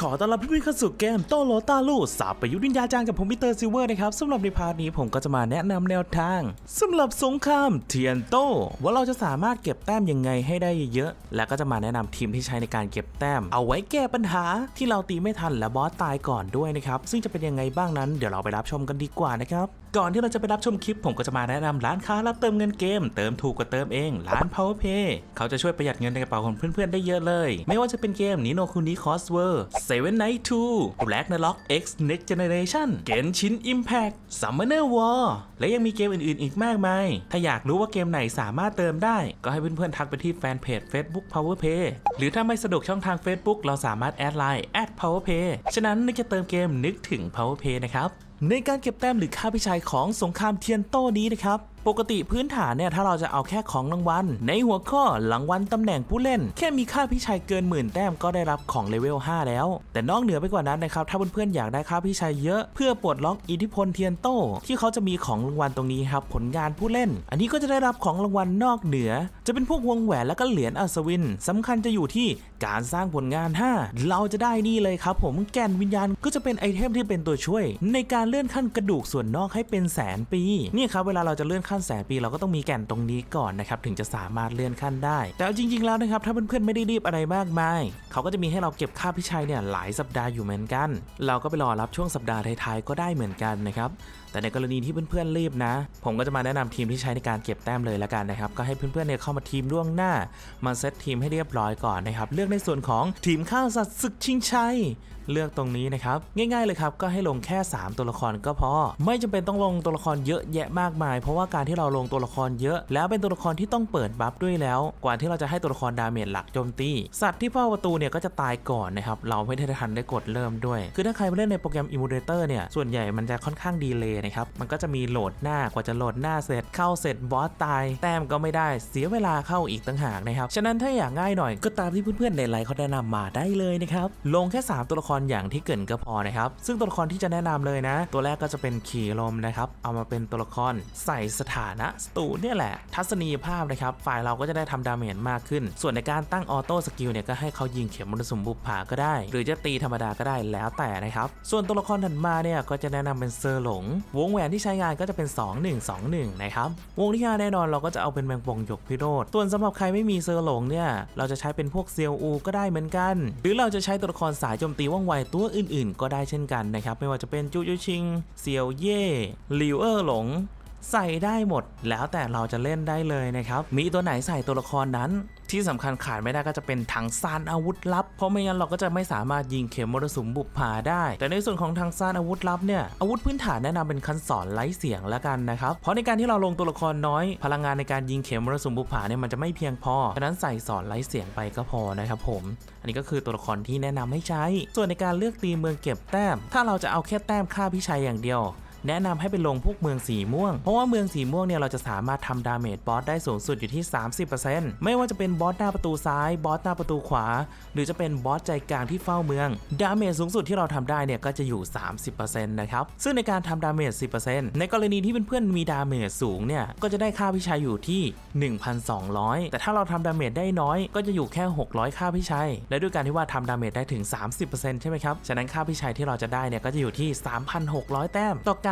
ขอต้อนรับเพื่อนๆเข้าสู่เกมโตโลตาลูสาบประยุทธ์วิญญาจารย์กับผมมิเตอร์ซิเวอร์นะครับสำหรับในพาร์ทนี้ผมก็จะมาแนะนำแนวทางสำหรับสงครามเทียนโต ว่าเราจะสามารถเก็บแต้มยังไงให้ได้เยอะๆและก็จะมาแนะนำทีมที่ใช้ในการเก็บแต้ม เอาไว้แก้ปัญหาที่เราตีไม่ทันและบอสตายก่อนด้วยนะครับซึ่งจะเป็นยังไงบ้างนั้นเดี๋ยวเราไปรับชมกันดีกว่านะครับก่อนที่เราจะไปรับชมคลิป ผมก็จะมาแนะนำร้านค้ารับเติมเงินเกม เติมถูกกว่าเติมเอง ร้าน PowerPay เขาจะช่วยประหยัดเงินในกระเป๋าของเพื่อนๆได้เยอะเลย ไม่ว่าจะเป็นเกมนิโนคุนิคอสเวอร์เซเว่นไนท์ทูแบล็กนล็อก X Next Generation เกนชิน Impact Summoner War และยังมีเกมอื่นๆ อีกมากมาย ถ้าอยากรู้ว่าเกมไหนสามารถเติมได้ ก็ให้เพื่อนๆ ทักไปที่แฟนเพจ Facebook PowerPay หรือถ้าไม่สะดวกช่องทาง Facebook เราสามารถแอดไลน์แอด @PowerPay ฉะนั้นนึกจะเติมเกมนึกถึง PowerPay นะครับในการเก็บแต้มหรือค่าพิชัยของสงครามเทียนโต้นี้นะครับ ปกติพื้นฐานเนี่ยถ้าเราจะเอาแค่ของรางวัล ในหัวข้อรางวัลตำแหน่งผู้เล่น แค่มีค่าพิชัยเกินหมื่นแต้มก็ได้รับของเลเวล5 แล้ว แต่นอกเหนือไปกว่านั้นนะครับถ้าเพื่อนๆอยากได้ค่าพิชัยเยอะ เพื่อปลดล็อกอิทธิพลเทียนโต้ที่เขาจะมีของรางวัลตรงนี้ครับผลงานผู้เล่น อันนี้ก็จะได้รับของรางวัลนอกเหนือ จะเป็นพวกวงแหวนและก็เหรียญอัศวินสำคัญจะอยู่ที่การสร้างผลงาน 5 เราจะได้นี่เลยครับ ผมแกนวิญญาณก็จะเป็นไอเทมที่เป็นตัวช่วย ในการเลื่อนขั้นกระดูกส่วนนอกให้เป็นแสนปีนี่ครับเวลาเราจะเลื่อนขั้นแสนปีเราก็ต้องมีแก่นตรงนี้ก่อนนะครับถึงจะสามารถเลื่อนขั้นได้ แต่เอาจริง ๆ แล้วนะครับถ้าเพื่อนๆไม่ได้รีบอะไรมากมายเขาก็จะมีให้เราเก็บค่าพิชัยเนี่ยหลายสัปดาห์อยู่เหมือนกัน เราก็ไปรอรับช่วงสัปดาห์ท้ายๆก็ได้เหมือนกันนะครับแต่ในกรณีที่เพื่อนๆรีบนะ ผมก็จะมาแนะนำทีมที่ใช้ในการเก็บแต้มเลยละกันนะครับก็ให้เพื่อนๆเนี่ยเข้ามาทีมล่วงหน้า มาเซตทีมให้เรียบร้อยก่อนนะครับเลือกในส่วนของทีมข้าวสัตว์ศึกชิงชัยเลือกตรงนี้นะครับง่าย ๆเลยครับก็ให้ลงแค่ 3 ตัวละครก็พอ ไม่จำเป็นต้องลงตัวละครเยอะแยะมากมาย เพราะว่าการที่เราลงตัวละครเยอะ แล้วเป็นตัวละครที่ต้องเปิดบัฟด้วยแล้ว กว่าที่เราจะให้ตัวละครดาเมจหลักโจมตีสัตว์ที่เฝ้าประตูเนี่ยก็จะตายก่อนนะครับเราไม่ได้ทันได้กดเริ่มด้วย คือถ้าใครไปเล่นในโปรแกรม Emulator เนี่ยส่วนใหญ่มันจะค่อนข้างดีเลย์นะครับมันก็จะมีโหลดหน้ากว่าจะโหลดหน้าเสร็จเข้าเสร็จบอสตาย แต้มก็ไม่ได้เสียเวลาเข้าอีกต่างหากนะครับฉะนั้นถ้าอยากง่ายหน่อยก็ตามที่เพื่อนๆในไลน์เขาแนะนำมาได้เลยนะครับลงแค่ 3 ตัวละครอย่างที่เกินก็พอนะครับซึ่งตัวละครที่จะแนะนำเลยนะ ตัวแรกก็จะเป็นขี่ลมนะครับเอามาเป็นตัวละครใส่สถฐานะสตูเนี่ยแหละ ทัศนียภาพนะครับ ฝ่ายเราก็จะได้ทำดาเมจมากขึ้น ส่วนในการตั้งออโต้สกิลเนี่ยก็ให้เขายิงเข็มมรสุมบุปผาก็ได้ หรือจะตีธรรมดาก็ได้แล้วแต่นะครับ ส่วนตัวละครถัดมาเนี่ยก็จะแนะนำเป็นเซอร์หลง วงแหวนที่ใช้งานก็จะเป็น 2121 นะครับ วงที่5แน่นอนเราก็จะเอาเป็นแมงป่องหยกพิโรธส่วนสำหรับใครไม่มีเซอร์หลงเนี่ยเราจะใช้เป็นพวกเซียวอูก็ได้เหมือนกัน หรือเราจะใช้ตัวละครสายโจมตีว่องไวตัวอื่น ๆ ก็ได้เช่นกันนะครับไม่ว่าจะเป็นจูจูชิงเซียวเย่ลิวเออร์หลง ใส่ได้หมด แล้วแต่เราจะเล่นได้เลยนะครับ มีตัวไหนใส่ตัวละครนั้น ที่สำคัญขาดไม่ได้ก็จะเป็นถังซานอาวุธลับ เพราะไม่งั้นเราก็จะไม่สามารถยิงเข็มมรสุมบุปผาได้ แต่ในส่วนของถังซานอาวุธลับเนี่ยอาวุธพื้นฐานแนะนำเป็นคันสอนไร้เสียงแล้วกันนะครับ เพราะในการที่เราลงตัวละครน้อย พลังงานในการยิงเข็มมรสุมบุปผาเนี่ยมันจะไม่เพียงพอฉะนั้นใส่สอนไร้เสียงไปก็พอนะครับผม อันนี้ก็คือตัวละครที่แนะนำให้ใช้ ส่วนในการเลือกตีเมืองเก็บแต้ม ถ้าเราจะเอาแค่แต้มค่าพิชัยอย่างเดียว แนะนำให้ไปลงพวกเมืองสีม่วง เพราะว่าเมืองสีม่วงเนี่ยเราจะสามารถทำดาเมจบอสได้สูงสุดอยู่ที่ 30%ไม่ว่าจะเป็นบอสหน้าประตูซ้าย บอสหน้าประตูขวา หรือจะเป็นบอสใจกลางที่เฝ้าเมือง ดาเมจสูงสุดที่เราทำได้เนี่ยก็จะอยู่ 30%นะครับ ซึ่งในการทำดาเมจ 10%ในกรณีที่เพื่อนๆมีดาเมจสูงเนี่ยก็จะได้ค่าพิชัยอยู่ที่ 1,200 แต่ถ้าเราทำดาเมจได้น้อยก็จะอยู่แค่ 600 ค่าพิชัย และด้วยการที่ว่าทำดาเมจได้ถึง 30%ใช่ไหมครับ ฉะนั้นค่าพิชัยที่เราจะได้เนี่ยก็จะอยู่ที่ 3,600 แต้มต่อก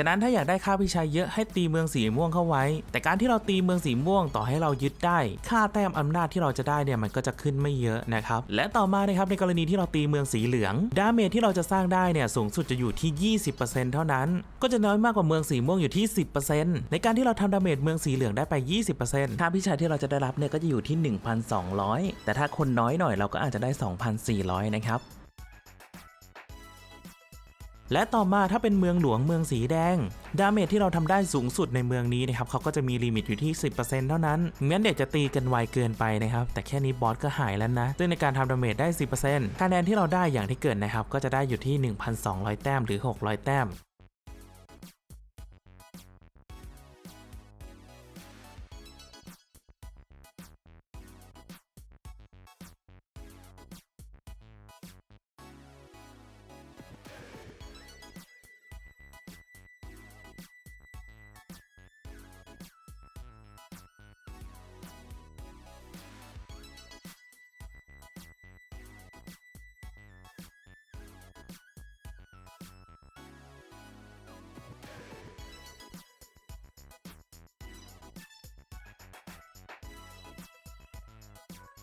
ฉะนั้นถ้าอยากได้ค่าพิชัยเยอะให้ตีเมืองสีม่วงเข้าไว้ แต่การที่เราตีเมืองสีม่วงต่อให้เรายึดได้ ค่าแต้มอำนาจที่เราจะได้เนี่ยมันก็จะขึ้นไม่เยอะนะครับ และต่อมานะครับในกรณีที่เราตีเมืองสีเหลือง ดาเมจที่เราจะสร้างได้เนี่ยสูงสุดจะอยู่ที่ 20%เท่านั้น ก็จะน้อยมากกว่าเมืองสีม่วงอยู่ที่ 10%ในการที่เราทำดาเมจเมืองสีเหลืองได้ไป 20%ค่าพิชัยที่เราจะได้รับเนี่ยก็จะอยู่ที่ 1,200 แต่ถ้าคนน้อยหน่อยเราก็อาจจะได้ 2,400 นะครับ และต่อมาถ้าเป็นเมืองหลวงเมืองสีแดง ดาเมจที่เราทำได้สูงสุดในเมืองนี้นะครับเขาก็จะมีลิมิตอยู่ที่ 10%เท่านั้นงั้นเด็กจะตีกันไวเกินไปนะครับ แต่แค่นี้บอสก็หายแล้วนะ ซึ่งในการทำดาเมจได้ 10%คะแนนที่เราได้อย่างที่เกิดนะครับ ก็จะได้อยู่ที่ 1,200 แต้มหรือ 600 แต้ม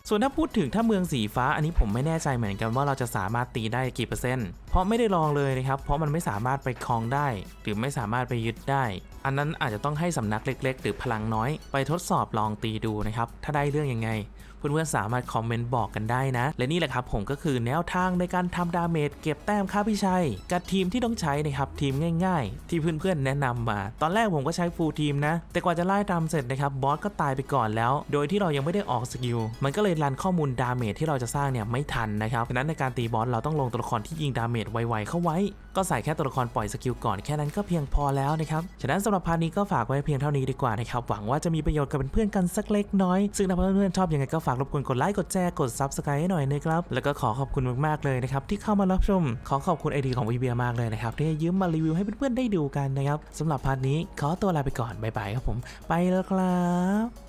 ส่วนถ้าพูดถึงถ้าเมืองสีฟ้าอันนี้ผมไม่แน่ใจเหมือนกันว่าเราจะสามารถตีได้กี่เปอร์เซ็นต์ ราะไม่ได้ลองเลยนะครับ เพราะมันไม่สามารถไปครองได้ หรือไม่สามารถไปยึดได้ อันนั้นอาจจะต้องให้สำนักเล็ก ๆ หรือพลังน้อย ไปทดสอบลองตีดูนะครับ ถ้าได้เรื่องยังไง เพื่อนๆสามารถคอมเมนต์บอกกันได้นะ และนี่แหละครับผมก็คือแนวทางในการทำดาเมจเก็บแต้มค่าพี่ชัย กับทีมที่ต้องใช้นะครับทีมง่าย ๆ ที่เพื่อนๆแนะนำมา ตอนแรกผมก็ใช้ฟูลทีมนะ แต่กว่าจะไล่ตามเสร็จนะครับบอสก็ตายไปก่อนแล้ว โดยที่เรายังไม่ได้ออกสกิลมันก็เลยรันข้อมูลดาเมจที่เราจะสร้างเนี่ยไม่ทันนะครับฉะนั้นในการตีบอสเราต้องลงตัวละครที่ยิงดาเมจไวๆเข้าไว้ ก็ใส่แค่ตัวละครปล่อยสกิลก่อนแค่นั้นก็เพียงพอแล้วนะครับ ฉะนั้นสำหรับพาร์ทนี้ก็ฝากไว้เพียงเท่านี้ดีกว่านะครับ หวังว่าจะมีประโยชน์กับเพื่อนๆกันสักเล็กน้อย ซึ่งถ้าเพื่อนๆชอบยังไงก็ฝากรบกวนกดไลค์กดแชร์กด subscribe ให้หน่อยนะครับ แล้วก็ขอขอบคุณมากๆเลยนะครับที่เข้ามารับชม ขอขอบคุณไอดีของวีเบียมากเลยนะครับที่ยืมมารีวิวให้เพื่อนๆได้ดูกันนะครับสำหรับพาร์ทนี้ขอตัวลาไปก่อนบ๊ายบายครับผมไปแล้วครับ